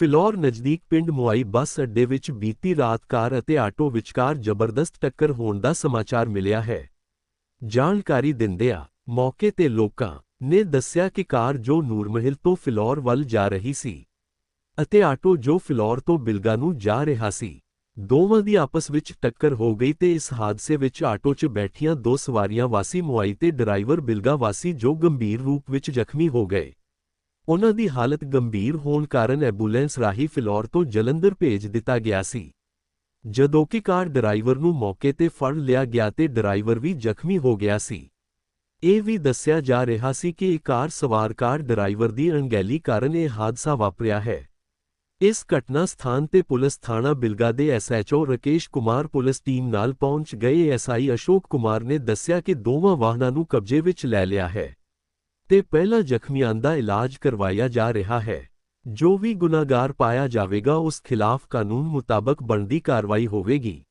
ਫਿਲੌਰ ਨਜ਼ਦੀਕ ਪਿੰਡ ਮੁਆਈ ਬੱਸ ਅੱਡੇ ਵਿੱਚ ਬੀਤੀ ਰਾਤ ਕਾਰ ਅਤੇ ਆਟੋ ਵਿਚਕਾਰ ਜ਼ਬਰਦਸਤ ਟੱਕਰ ਹੋਣ ਦਾ ਸਮਾਚਾਰ ਮਿਲਿਆ ਹੈ। ਜਾਣਕਾਰੀ ਦਿੰਦਿਆਂ ਮੌਕੇ ਤੇ ਲੋਕਾਂ ਨੇ ਦੱਸਿਆ ਕਿ ਕਾਰ ਜੋ ਨੂਰਮਹਿਲ ਤੋਂ ਫਿਲੌਰ ਵੱਲ ਜਾ ਰਹੀ ਸੀ ਅਤੇ ਆਟੋ ਜੋ ਫਿਲੌਰ ਤੋਂ ਬਿਲਗਾ ਨੂੰ ਜਾ ਰਿਹਾ ਸੀ, ਦੋਵਾਂ ਦੀ ਆਪਸ ਵਿੱਚ ਟੱਕਰ ਹੋ ਗਈ ਤੇ ਇਸ ਹਾਦਸੇ ਵਿੱਚ ਆਟੋ 'ਚ ਬੈਠੀਆਂ ਦੋ ਸਵਾਰੀਆਂ ਵਾਸੀ ਮੁਆਈ ਤੇ ਡਰਾਈਵਰ ਬਿਲਗਾ ਵਾਸੀ ਜੋ ਗੰਭੀਰ ਰੂਪ ਵਿੱਚ ਜ਼ਖਮੀ ਹੋ ਗਏ। ਉਨ੍ਹਾਂ ਦੀ ਹਾਲਤ ਗੰਭੀਰ ਹੋਣ ਕਾਰਨ ਐਂਬੂਲੈਂਸ ਰਾਹੀਂ ਫਿਲੌਰ ਤੋਂ ਜਲੰਧਰ ਭੇਜ ਦਿੱਤਾ ਗਿਆ ਸੀ। ਜਦੋਂ ਕਿ ਕਾਰ ਡਰਾਈਵਰ ਨੂੰ ਮੌਕੇ ਤੇ ਫੜ ਲਿਆ ਗਿਆ ਤੇ ਡਰਾਈਵਰ ਵੀ ਜ਼ਖਮੀ ਹੋ ਗਿਆ ਸੀ। ਇਹ ਵੀ ਦੱਸਿਆ ਜਾ ਰਿਹਾ ਸੀ ਕਿ ਇਹ ਕਾਰ ਸਵਾਰ ਕਾਰ ਡਰਾਈਵਰ ਦੀ ਅਣਗਹਿਲੀ ਕਾਰਨ ਇਹ ਹਾਦਸਾ ਵਾਪਰਿਆ ਹੈ। ਇਸ ਘਟਨਾ ਸਥਾਨ ਤੇ ਪੁਲਿਸ ਥਾਣਾ ਬਿਲਗਾ ਦੇ SHO Rakesh Kumar police team ਨਾਲ ਪਹੁੰਚ ਗਏ। ਐਸਆਈ ਅਸ਼ੋਕ ਕੁਮਾਰ ਨੇ ਦੱਸਿਆ ਕਿ ਦੋਵਾਂ ਵਾਹਨਾਂ ਨੂੰ ਕਬਜ਼ੇ ਵਿੱਚ ਲੈ ਲਿਆ ਹੈ। ਤੇ ਪਹਿਲਾਂ ਜ਼ਖਮੀਆਂ ਦਾ ਇਲਾਜ ਕਰਵਾਇਆ ਜਾ ਰਿਹਾ ਹੈ। ਜੋ ਵੀ ਗੁਨਾਹਗਾਰ ਪਾਇਆ ਜਾਵੇਗਾ, ਉਸ ਖਿਲਾਫ ਕਾਨੂੰਨ ਮੁਤਾਬਕ ਬਣਦੀ ਕਾਰਵਾਈ ਹੋਵੇਗੀ।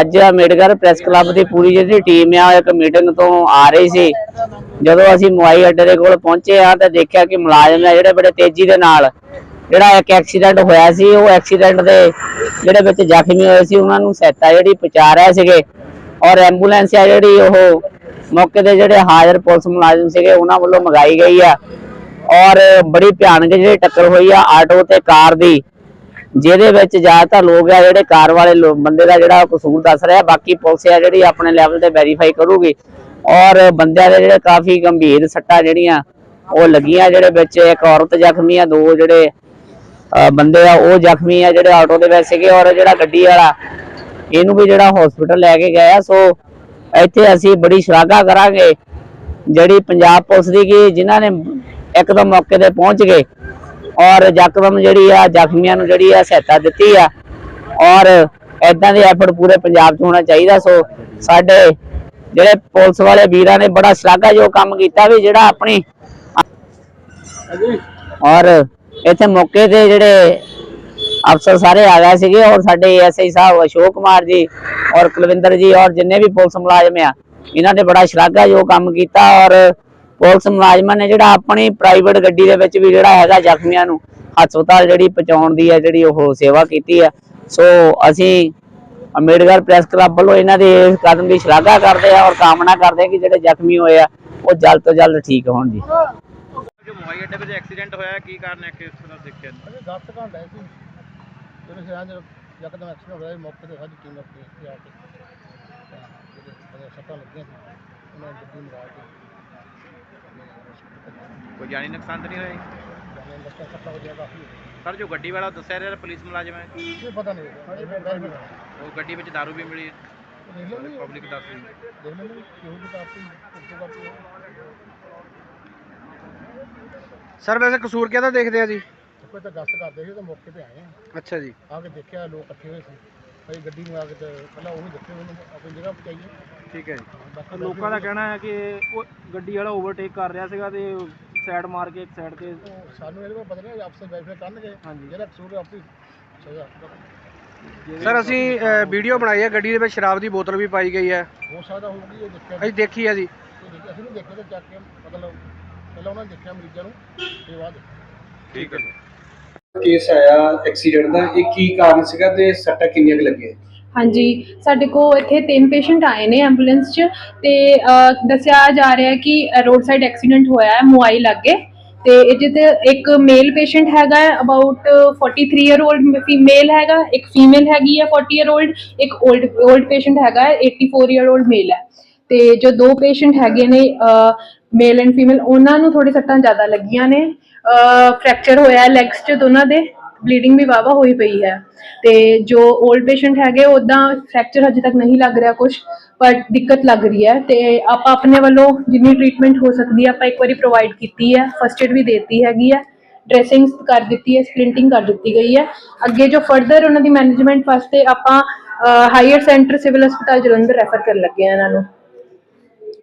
ਅੱਜ ਮੇਡਗਰ ਪ੍ਰੈਸ ਕਲੱਬ ਦੀ ਪੂਰੀ ਜਿਹੜੀ ਟੀਮ ਆ, ਇੱਕ ਮੀਟਿੰਗ ਤੋਂ ਆ ਰਹੀ ਸੀ। ਜਦੋਂ ਅਸੀਂ ਮੋਬਾਈਲ ਅੱਡੇ ਦੇ ਕੋਲ ਪਹੁੰਚੇ ਆ ਤਾਂ ਦੇਖਿਆ ਕਿ ਮੁਲਾਜ਼ਮ ਆ ਜਿਹੜੇ ਬੜੇ ਤੇਜ਼ੀ ਦੇ ਨਾਲ ਜਿਹੜਾ ਇੱਕ ਐਕਸੀਡੈਂਟ ਹੋਇਆ ਸੀ, ਉਹ ਐਕਸੀਡੈਂਟ ਦੇ ਜਿਹੜੇ ਵਿੱਚ ਜ਼ਖਮੀ ਹੋਏ ਸੀ, ਉਹਨਾਂ ਨੂੰ ਸਹਾਇਤਾ ਜਿਹੜੀ ਪਹੁੰਚਾ ਰਹੇ ਸੀਗੇ ਔਰ ਐਂਬੂਲੈਂਸ ਆ ਜਿਹੜੀ ਉਹ ਮੌਕੇ ਤੇ ਜਿਹੜੇ ਹਾਜ਼ਰ ਪੁਲਿਸ ਮੁਲਾਜ਼ਮ ਸੀਗੇ, ਉਹਨਾਂ ਵੱਲੋਂ ਮੰਗਾਈ ਗਈ ਆ ਔਰ ਬੜੀ ਭਿਆਨਕ ਜਿਹੜੀ ਟੱਕਰ ਹੋਈ ਆ ਆਟੋ ਤੇ ਕਾਰ ਦੀ, ਜਿਹਦੇ ਵਿੱਚ ਜ਼ਿਆਦਾਤਰ ਲੋਕ ਆ ਜਿਹੜੇ ਕਾਰ ਵਾਲੇ ਬੰਦੇ ਦਾ ਜਿਹੜਾ ਕਸੂਰ ਦੱਸ ਰਿਹਾ ਬਾਕੀ ਪੁਲਿਸ ਆ ਜਿਹੜੀ ਆਪਣੇ ਲੈਵਲ ਤੇ ਵੈਰੀਫਾਈ ਕਰੂਗੀ। ਔਰ ਬੰਦਿਆਂ ਦੇ ਜਿਹੜੇ ਕਾਫੀ ਗੰਭੀਰ ਸੱਟਾਂ ਜਿਹੜੀਆਂ ਉਹ ਲੱਗੀਆਂ ਜਿਹੜੇ ਵਿੱਚ ਇੱਕ ਔਰਤ ਜ਼ਖਮੀ ਆ, ਦੋ ਜਿਹੜੇ ਬੰਦੇ ਆ, ਉਹ ਜ਼ਖਮੀ ਆ ਜਿਹੜੇ ਆਟੋ ਦੇ ਵਿੱਚ ਸੀਗੇ ਔਰ ਜਿਹੜਾ ਗੱਡੀ ਵਾਲਾ ਇਹਨੂੰ ਵੀ ਜਿਹੜਾ ਹਸਪੀਟਲ ਲੈ ਕੇ ਗਏ ਆ ਸੋ ਇੱਥੇ ਅਸੀਂ ਬੜੀ ਸ਼ਲਾਘਾ ਕਰਾਂਗੇ ਜਿਹੜੀ ਪੰਜਾਬ ਪੁਲਿਸ ਦੀ ਕਿ ਜਿਨ੍ਹਾਂ ਨੇ ਇੱਕਦਮ ਮੌਕੇ ਤੇ ਪਹੁੰਚ ਗਏ ਔਰ ਯਕਦਮ ਜਿਹੜੀ ਆ, ਜ਼ਖਮੀਆਂ ਨੂੰ ਜਿਹੜੀ ਆ ਸਹਾਇਤਾ ਦਿੱਤੀ ਆ ਔਰ ਐਦਾਂ ਦੇ ਐਫਰਟ ਪੂਰੇ ਪੰਜਾਬ 'ਚ ਹੋਣਾ ਚਾਹੀਦਾ। ਸੋ ਸਾਡੇ ਜਿਹੜੇ ਪੁਲਿਸ ਵਾਲੇ ਵੀਰਾਂ ਨੇ ਬੜਾ ਸ਼ਲਾਘਾਯੋਗ ਕੰਮ ਕੀਤਾ ਵੀ ਜਿਹੜਾ ਆਪਣੀ ਔਰ ਇੱਥੇ ਮੌਕੇ ਤੇ ਜਿਹੜੇ ਅਫਸਰ ਸਾਰੇ ਆ ਗਏ ਸੀਗੇ ਔਰ ਸਾਡੇ ਐਸਆਈ ਸਾਹਿਬ ਅਸ਼ੋਕ ਕੁਮਾਰ ਜੀ ਔਰ ਕੁਲਵਿੰਦਰ ਜੀ ਔਰ ਜਿੰਨੇ ਵੀ ਪੁਲਿਸ ਮੁਲਾਜ਼ਮ ਆ ਇਹਨਾਂ ਨੇ ਬੜਾ ਸ਼ਲਾਘਾਯੋਗ ਕੰਮ ਕੀਤਾ ਔਰ ਪੁਲਿਸ ਮੁਲਾਜ਼ਮਾਂ ਨੇ ਜਿਹੜਾ ਆਪਣੀ ਪ੍ਰਾਈਵੇਟ ਗੱਡੀ ਦੇ ਵਿੱਚ ਵੀ ਜਿਹੜਾ ਹੈਗਾ ਜ਼ਖਮੀਆਂ ਨੂੰ ਹਸਪਤਾਲ ਜਿਹੜੀ ਪਹੁੰਚਾਉਣ ਦੀ ਹੈ ਜਿਹੜੀ ਉਹ ਸੇਵਾ ਕੀਤੀ ਹੈ। ਸੋ ਅਸੀਂ ਅੰਬੇਡਕਰ ਪ੍ਰੈਸ ਕਲੱਬ ਵੱਲੋਂ ਇਹਨਾਂ ਦੇ ਇਸ ਕਦਮ ਦੀ ਸ਼ਲਾਘਾ ਕਰਦੇ ਆ ਔਰ ਕਾਮਨਾ ਕਰਦੇ ਆ ਕਿ ਜਿਹੜੇ ਜ਼ਖਮੀ ਹੋਏ ਆ ਉਹ ਜਲਦ ਤੋਂ ਜਲਦ ਠੀਕ ਹੋਣ ਜੀ। ਜੋ ਮੋਬਾਈਲ ਅੱਡੇ ਵਿੱਚ ਐਕਸੀਡੈਂਟ ਹੋਇਆ ਕੀ ਕਾਰਨ ਹੈ ਕਿ ਇਸ ਤਰ੍ਹਾਂ ਦੇਖਿਆ ਅਜੇ 10 ਘੰਟੇ ਸੀ। ਜਦੋਂ ਸਿਰਾਂ ਚ ਯਕਦਮ ਐਕਸੀਡੈਂਟ ਹੋਇਆ ਮੌਕੇ ਤੇ ਸਾਡੀ ਟੀਮ ਆਪਣੀ ਇੱਥੇ ਆ ਕੇ ਤਾਂ ਜਿਹੜੇ ਸੱਟਾਂ ਲੱਗੀਆਂ ਸੀ। ਉਹਨਾਂ ਨੂੰ ਗੱਡੀ ਮੰਗਾ ਕੇ ਕੋਈ ਜਾਨੀ ਨੁਕਸਾਨ ਤਾਂ ਨਹੀਂ ਹੋਇਆ ਸਰ ਜੋ ਗੱਡੀ ਵਾਲਾ ਦੱਸਿਆ ਰਿਹਾ ਪੁਲਿਸ ਮੁਲਾਜ਼ਮ ਹੈ? ਇਹ ਪਤਾ ਨਹੀਂ ਇਹ ਫਿਰ ਵੈਰੀਫਾਈ ਕਰਾਂਗੇ। ਉਹ ਗੱਡੀ ਵਿੱਚ ਦਾਰੂ ਵੀ ਮਿਲੀ ਲੈਂਦੇ ਪਬਲਿਕ ਦੱਸ ਰਹੀ ਕਾਪੀ ਸਰ ਵੈਸੇ ਕਸੂਰ ਕਿਹਦਾ ਦੇਖਦੇ ਆ ਜੀ? ਕੋਈ ਤਾਂ ਗਸਤ ਕਰਦੇ ਸੀ ਤਾਂ ਮੌਕੇ ਤੇ ਆਏ ਆ। ਅੱਛਾ ਜੀ। ਆ ਕੇ ਦੇਖਿਆ ਲੋਕ ਇਕੱਠੇ ਹੋਏ ਸੀ। ਭਾਈ ਗੱਡੀ ਨੂੰ ਆ ਕੇ ਤੇ ਪਹਿਲਾਂ ਉਹਨੂੰ ਦੇਖੇ ਉਹਨੂੰ ਆਪਣੀ ਜਗ੍ਹਾ ਪਹੁੰਚਾਈਏ ਠੀਕ ਹੈ ਜੀ। ਬਾਕੀ ਲੋਕਾਂ ਦਾ ਕਹਿਣਾ ਹੈ ਕਿ ਉਹ ਗੱਡੀ ਵਾਲਾ ਓਵਰਟੇਕ ਕਰ ਰਿਹਾ ਸੀਗਾ ਤੇ ਸਾਈਡ ਮਾਰ ਕੇ ਇੱਕ ਸਾਈਡ ਤੇ ਸਾਨੂੰ ਇਹਦੇ ਬਾਰੇ ਪਤਾ ਨਹੀਂ ਆਪਸੇ ਵੈਰੀਫਾਈ ਕਰਨਗੇ। ਹਾਂਜੀ। ਜਿਹੜਾ ਕਸੂਰ ਹੈ ਆਪਣੀ ਸਜ਼ਾ। ਸਰ ਅਸੀਂ ਅ, ਵੀਡੀਓ ਬਣਾਈ ਹੈ ਗੱਡੀ ਦੇ ਵਿੱਚ ਸ਼ਰਾਬ ਦੀ ਬੋਤਲ ਵੀ ਪਾਈ ਗਈ ਹੈ। ਹੋ ਸਕਦਾ ਹੋਊਗੀ ਇਹ ਦੇਖਿਆ ਅਸੀਂ ਦੇਖੀ ਹੈ ਜੀ। ਦੇਖਿਆ- ਅਸੀਂ ਨਹੀਂ ਦੇਖਿਆ ਤਾਂ ਚੱਕ ਕੇ ਮਤਲਬ ਪਹਿਲਾਂ ਉਹਨਾਂ ਨੇ ਦੇਖਿਆ ਮਰੀਜ਼ਾਂ ਨੂੰ ਤੇ ਬਾਅਦ ਠੀਕ ਹੈ। ਕੇਸ ਆਇਆ ਐਕਸੀਡੈਂਟ ਦਾ ਇਹ ਕੀ ਕਾਰਨ ਸੀਗਾ ਤੇ ਸੱਟਾਂ ਕਿੰਨੀਆਂ ਕੁ ਲੱਗੀਆਂ? ਹਾਂਜੀ, ਸਾਡੇ ਕੋਲ ਇੱਥੇ ਤਿੰਨ ਪੇਸ਼ੈਂਟ ਆਏ ਨੇ ਐਂਬੂਲੈਂਸ 'ਚ ਤੇ ਦੱਸਿਆ ਜਾ ਰਿਹਾ ਕਿ ਰੋਡ ਸਾਈਡ ਐਕਸੀਡੈਂਟ ਹੋਇਆ ਹੈ ਮੁਆਈ ਲੱਗੇ ਤੇ ਇਹ ਤੇ ਇੱਕ ਮੇਲ ਪੇਸ਼ੈਂਟ ਹੈਗਾ ਹੈ ਅਬਾਊਟ 43 ਇਅਰ 올ਡ ਫੀਮੇਲ ਹੈਗਾ, ਇੱਕ ਫੀਮੇਲ ਹੈਗੀ ਹੈ 40 ਇਅਰ 올ਡ ਇੱਕ 올ਡ 올ਡ ਪੇਸ਼ੈਂਟ ਹੈਗਾ ਹੈ 84 ਇਅਰ 올ਡ ਮੇਲ ਹੈ ਤੇ ਜੋ ਦੋ ਪੇਸ਼ੈਂਟ ਹੈਗੇ ਨੇ ਮੇਲ ਐਂਡ ਫੀਮੇਲ ਉਹਨਾਂ ਨੂੰ ਥੋੜੀ ਸੱਟਾਂ ਜ਼ਿਆਦਾ ਲੱਗੀਆਂ ਨੇ ਫ੍ਰੈਕਚਰ ਹੋਇਆ ਲੈਗਸ 'ਚ ਦੋਨਾਂ ਦੇ। ਬਲੀਡਿੰਗ ਵੀ ਵਾਵਾ ਹੋਈ ਪਈ ਹੈ। ਤੇ ਜੋ 올ਡ ਪੇਸ਼ੈਂਟ ਹੈਗੇ ਉਦਾਂ ਫ੍ਰੈਕਚਰ ਹਜੇ ਤੱਕ ਨਹੀਂ ਲੱਗ ਰਿਹਾ ਕੁਝ ਪਰ ਦਿੱਕਤ ਲੱਗ ਰਹੀ ਹੈ। ਤੇ ਆਪਾਂ ਆਪਣੇ ਵੱਲੋਂ ਜਿੰਨੀ ਟ੍ਰੀਟਮੈਂਟ ਹੋ ਸਕਦੀ ਹੈ, ਆਪਾਂ ਇੱਕ ਵਾਰੀ ਪ੍ਰੋਵਾਈਡ ਕੀਤੀ ਹੈ। ਫਸਟ ਏਡ ਵੀ ਦੇਤੀ ਹੈਗੀ ਹੈ। ਡ੍ਰੈਸਿੰਗਸ ਕਰ ਦਿੱਤੀ ਹੈ ਸਪਲਿੰਟਿੰਗ ਕਰ ਦਿੱਤੀ ਗਈ ਹੈ। ਅੱਗੇ ਜੋ ਫਰਦਰ ਉਹਨਾਂ ਦੀ ਮੈਨੇਜਮੈਂਟ ਵਾਸਤੇ ਆਪਾਂ ਹਾਇਰ ਸੈਂਟਰ ਸਿਵਲ ਹਸਪਤਾਲ ਜਲੰਧਰ ਰੈਫਰ ਕਰਨ ਲੱਗੇ ਆ ਇਹਨਾਂ ਨੂੰ।